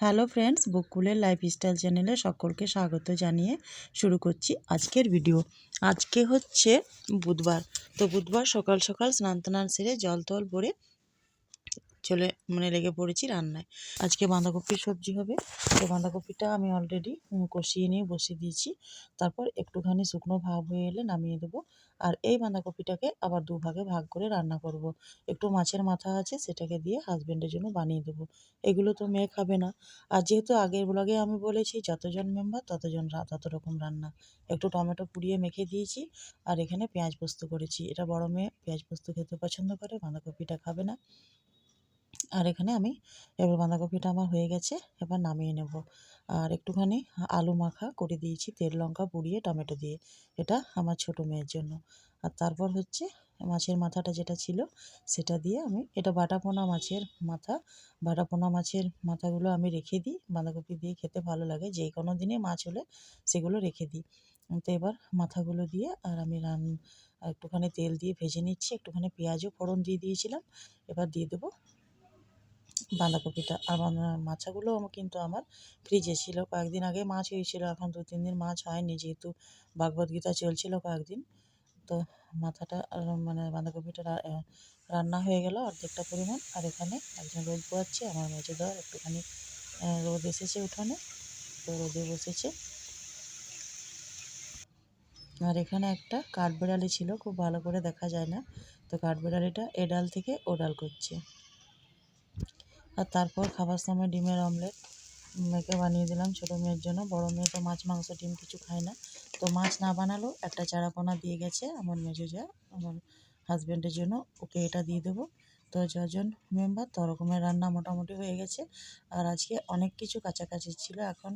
Hello friends বুককুলের lifestyle চ্যানেলে সকলকে স্বাগত জানিয়ে শুরু করছি আজকের ভিডিও। আজকে হচ্ছে বুধবার। তো বুধবার সকাল সকাল স্নান টান সেরে জল তল ভরে চলে মানে লেগে পড়েছি রান্নায়। আজকে বাঁধাকপির সবজি হবে। তো বাঁধাকপিটা আমি অলরেডি কষিয়ে নিয়ে বসিয়ে দিয়েছি। তারপর একটুখানি শুকনো ভাব হয়ে এলে নামিয়ে দেবো। আর এই বাঁধাকপিটাকে আবার দুভাগে ভাগ করে রান্না করব। একটু মাছের মাথা আছে, সেটাকে দিয়ে হাজব্যান্ডের জন্য বানিয়ে দেবো। এগুলো তো মেয়ে খাবে না। আর যেহেতু আগের ব্লগে আমি বলেছি, যতজন মেম্বার ততজন তত রকম রান্না। একটু টমেটো পুড়িয়ে মেখে দিয়েছি। আর এখানে পেঁয়াজ পোস্ত করেছি। এটা বড় মেয়ে, পেঁয়াজ পোস্ত খেতে পছন্দ করে, বাঁধাকপিটা খাবে না। আর এখানে আমি এবার বাঁধাকপিটা আমার হয়ে গেছে, এবার নামিয়ে নেব। আর একটুখানি আলু মাখা করে দিয়েছি, তেল, লঙ্কা, পুড়িয়ে টমেটো দিয়ে। এটা আমার ছোট মেয়ের জন্য। আর তারপর হচ্ছে মাছের মাথাটা যেটা ছিল, সেটা দিয়ে আমি, এটা বাটাপোনা মাছের মাথা। বাটাপোনা মাছের মাথাগুলো আমি রেখে দিই, বাঁধাকপি দিয়ে খেতে ভালো লাগে। যে কোনো দিনে মাছ হলে সেগুলো রেখে দিই। তো এবার মাথাগুলো দিয়ে আর আমি রান, একটুখানি তেল দিয়ে ভেজে নিচ্ছি। একটুখানি পেঁয়াজও ফোড়ন দিয়ে দিয়েছিলাম। এবার দিয়ে দেবো বাঁধাকপিটা। আর মাছাগুলো কিন্তু আমার ফ্রিজে ছিল কয়েকদিন আগে। মাছ হয়েছিল, এখন দু, তিন দিন মাছ হয়নি যেহেতু ভাগবত গীতা চলছিল কয়েকদিন। তো মাথাটা মানে বাঁধাকপিটা রান্না হয়ে গেল অর্ধেকটা পরিমাণ। আর এখানে একজন রোদ পোয়াচ্ছে, আমার মেজে দেওয়ার একটুখানি রোদ এসেছে উঠানে। তো রোদে বসেছে। আর এখানে একটা কাঠবেড়ালি ছিল, খুব ভালো করে দেখা যায় না। তো কাঠবেড়ালিটা এ ডাল থেকে ও ডাল করছে। আর তারপর খাবার সময় ডিমের অমলেট। মেয়েকে বানিয়ে দিলাম ছোটো মেয়ের জন্য। বড় মেয়ে তো মাছ, মাংস, ডিম কিছু খায় না। তো মাছ না বানালেও একটা চারাপোনা দিয়ে গেছে আমার মেজো যা, আমার হাজব্যান্ডের জন্য। ওকে এটা দিয়ে দেবো। তো যজন মেম্বার, তো রকমের রান্না মোটামুটি হয়ে গেছে। আর আজকে অনেক কিছু কাছাকাছি ছিল। এখন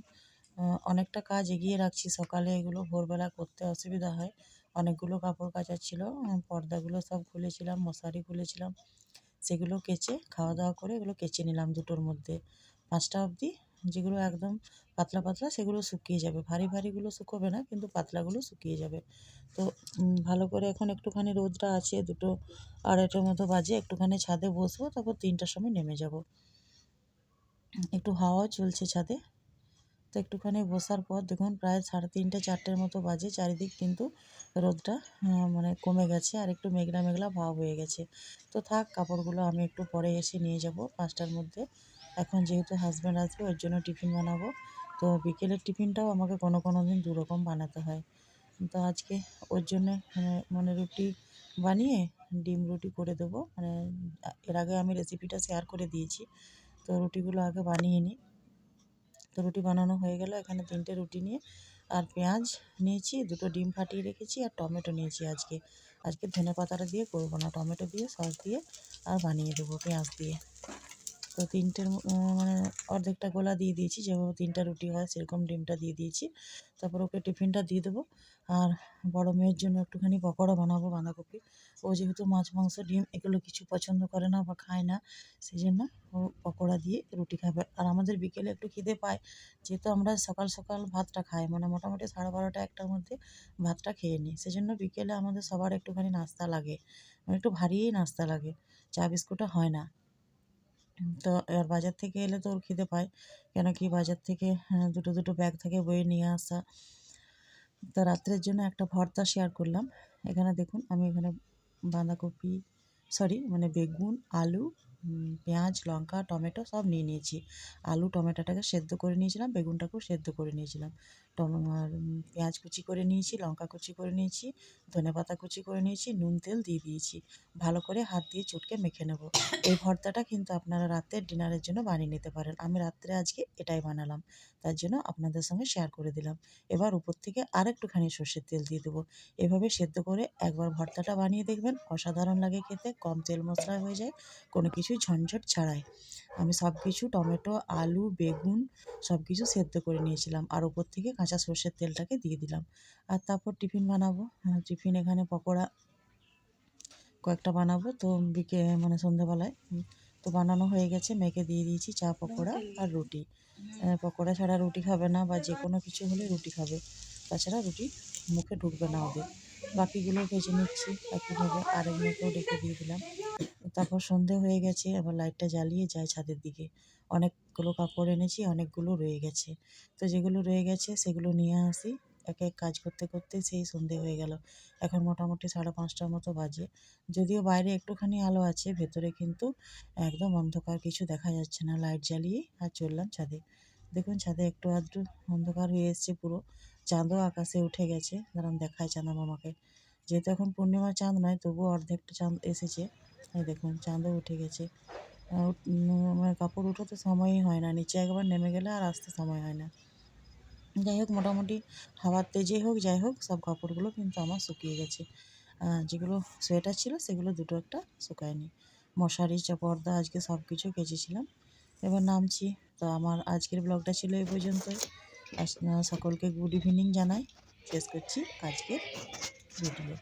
অনেকটা কাজ এগিয়ে রাখছি সকালে। এগুলো ভোরবেলা করতে অসুবিধা হয়। অনেকগুলো কাপড় কাচার ছিল, পর্দাগুলো সব খুলেছিলাম, মশারি খুলেছিলাম। সেগুলো কেচে খাওয়া দাওয়া করে এগুলো কেচে নিলাম দুটোর মধ্যে। পাঁচটা অবধি যেগুলো একদম পাতলা পাতলা সেগুলো শুকিয়ে যাবে। ভারী ভারীগুলো শুকোবে না, কিন্তু পাতলাগুলো শুকিয়ে যাবে। তো ভালো করে এখন একটুখানি রোদটা আছে, দুটো আড়াইটার মতো বাজে, একটুখানি ছাদে বসবো, তারপর তিনটার সময় নেমে যাব। একটু হাওয়াও চলছে ছাদে। তো একটুখানি বসার পর দেখুন প্রায় সাড়ে তিনটে, চারটের মতো বাজে। চারিদিক কিন্তু রোদটা মানে কমে গেছে আর একটু মেঘলা মেঘলা ভাব হয়ে গেছে। তো থাক, কাপড়গুলো আমি একটু পরে এসে নিয়ে যাব পাঁচটার মধ্যে। এখন যেহেতু হাজব্যান্ড আসবে, ওর জন্য টিফিন বানাবো। তো বিকেলের টিফিনটাও আমাকে কোনো কোনো দিন দু রকম বানাতে হয়। তো আজকে ওর জন্যে মানে রুটি বানিয়ে ডিম রুটি করে দেবো। মানে এর আগে আমি রেসিপিটা শেয়ার করে দিয়েছি। তো রুটিগুলো আগে বানিয়ে নিই। তো রুটি বানানো হয়ে গেল। এখানে তিনটে রুটি নিয়ে আর পেঁয়াজ নিয়েছি, দুটো ডিম ফাটিয়ে রেখেছি আর টমেটো নিয়েছি আজকে। আজকে ধনে পাতাটা দিয়ে করব না, টমেটো দিয়ে, সস দিয়ে আর বানিয়ে দেবো পেঁয়াজ দিয়ে। তো তিনটের মানে অর্ধেকটা গোলা দিয়ে দিয়েছি। যেভাবে তিনটা রুটি হয় সেরকম ডিমটা দিয়ে দিয়েছি। তারপর ওকে টিফিনটা দিয়ে দেবো। আর বড় মেয়ের জন্য একটুখানি পকোড়া বানাবো বাঁধাকপি। ও যেহেতু মাছ, মাংস, ডিম এগুলো কিছু পছন্দ করে না বা খায় না সেই জন্য ও পকোড়া দিয়ে রুটি খাবে। আর আমাদের বিকেলে একটু খিদে পায়, যেহেতু আমরা সকাল সকাল ভাতটা খাই মানে মোটামুটি সাড়ে বারোটা, একটার মধ্যে ভাতটা খেয়ে নিই। সেজন্য বিকেলে আমাদের সবার একটুখানি নাস্তা লাগে। মানে একটু ভারীই নাস্তা লাগে। চা, বিস্কুটও হয় না। তো আর বাজার থেকে এলে তো ওর খিদে পায়। কেন কি বাজার থেকে দুটো দুটো ব্যাগ থেকে বয়ে নিয়ে আসা। তো রাত্রের জন্য একটা ভর্তা শেয়ার করলাম। এখানে দেখুন, আমি এখানে বাঁধাকপি সরি মানে বেগুন, আলু পেঁয়াজ, লঙ্কা, টমেটো সব নিয়ে নিয়েছি। আলু, টমেটোটাকে সেদ্ধ করে নিয়েছিলাম, বেগুনটাকেও সেদ্ধ করে নিয়েছিলাম। আর পেঁয়াজ কুচি করে নিয়েছি, লঙ্কা কুচি করে নিয়েছি, ধনে পাতা কুচি করে নিয়েছি, নুন, তেল দিয়ে দিয়েছি। ভালো করে হাত দিয়ে চটকে মেখে নেব। এই ভর্তাটা কিন্তু আপনারা রাতের ডিনারের জন্য বানিয়ে নিতে পারেন। আমি রাত্রে আজকে এটাই বানালাম। তার জন্য আপনাদের সঙ্গে শেয়ার করে দিলাম। এবার উপর থেকে আরেকটুখানি সর্ষের তেল দিয়ে দেবো। এভাবে সেদ্ধ করে একবার ভর্তাটা বানিয়ে দেখবেন, অসাধারণ লাগে খেতে, কম তেল মশলা হয়ে যায়, কোনো কিছুই ঝঞ্ঝট ছাড়াই। আমি সব কিছু টমেটো, আলু, বেগুন সব কিছু সেদ্ধ করে নিয়েছিলাম আর ওপর থেকে কাঁচা সর্ষের তেলটাকে দিয়ে দিলাম। আর তারপর টিফিন বানাবো। টিফিন এখানে পকোড়া কয়েকটা বানাবো। তো বিকে মানে সন্ধ্যেবেলায় তো বানানো হয়ে গেছে। মেয়েকে দিয়ে দিয়েছি চা, পকোড়া আর রুটি। পকোড়া ছাড়া রুটি খাবে না বা যে কোনো কিছু হলে রুটি খাবে। তাছাড়া রুটি মুখে ঢুকবে না ওদের। বাকিগুলো ভেজে নিচ্ছি, একইভাবে আরেক মেয়েকেও ডেকে দিয়ে দিলাম। তারপর সন্ধে হয়ে গেছে আবার লাইটটা জ্বালিয়ে যাই ছাদের দিকে। অনেকগুলো কাপড় এনেছি, অনেকগুলো রয়ে গেছে। তো যেগুলো রয়ে গেছে, সেগুলো নিয়ে আসি। এক এক কাজ করতে করতে সেই সন্ধে হয়ে গেল। এখন মোটামুটি সাড়ে পাঁচটার মতো বাজে। যদিও বাইরে একটুখানি আলো আছে, ভেতরে কিন্তু একদম অন্ধকার, কিছু দেখা যাচ্ছে না। লাইট জ্বালিয়ে আর চললাম ছাদে। দেখুন ছাদে একটু আধটু অন্ধকার হয়ে এসছে পুরো। চাঁদও আকাশে উঠে গেছে। দাঁড়ান দেখায় চাঁদা মামাকে। যেহেতু এখন পূর্ণিমার চাঁদ নয়, তবুও অর্ধেকটা চাঁদ এসেছে। এই দেখুন, চাঁদও উঠে গেছে। মানে কাপড় উঠোতে সময়ই হয় না, নিচে একবার নেমে গেলে আর আসতে সময় হয় না। যাই হোক, মোটামুটি হাওয়ার তেজে হোক, যাই হোক, সব কাপড়গুলো কিন্তু আমার শুকিয়ে গেছে। যেগুলো সোয়েটার ছিল, সেগুলো দুটো একটা শুকায়নি। মশারি পর্দা আজকে সব কিছু কেচেছিলাম। এবার নামছি। তো আমার আজকের ব্লগটা ছিল এই পর্যন্তই। সকলকে গুড ইভিনিং জানাই। শেষ করছি আজকের ভিডিও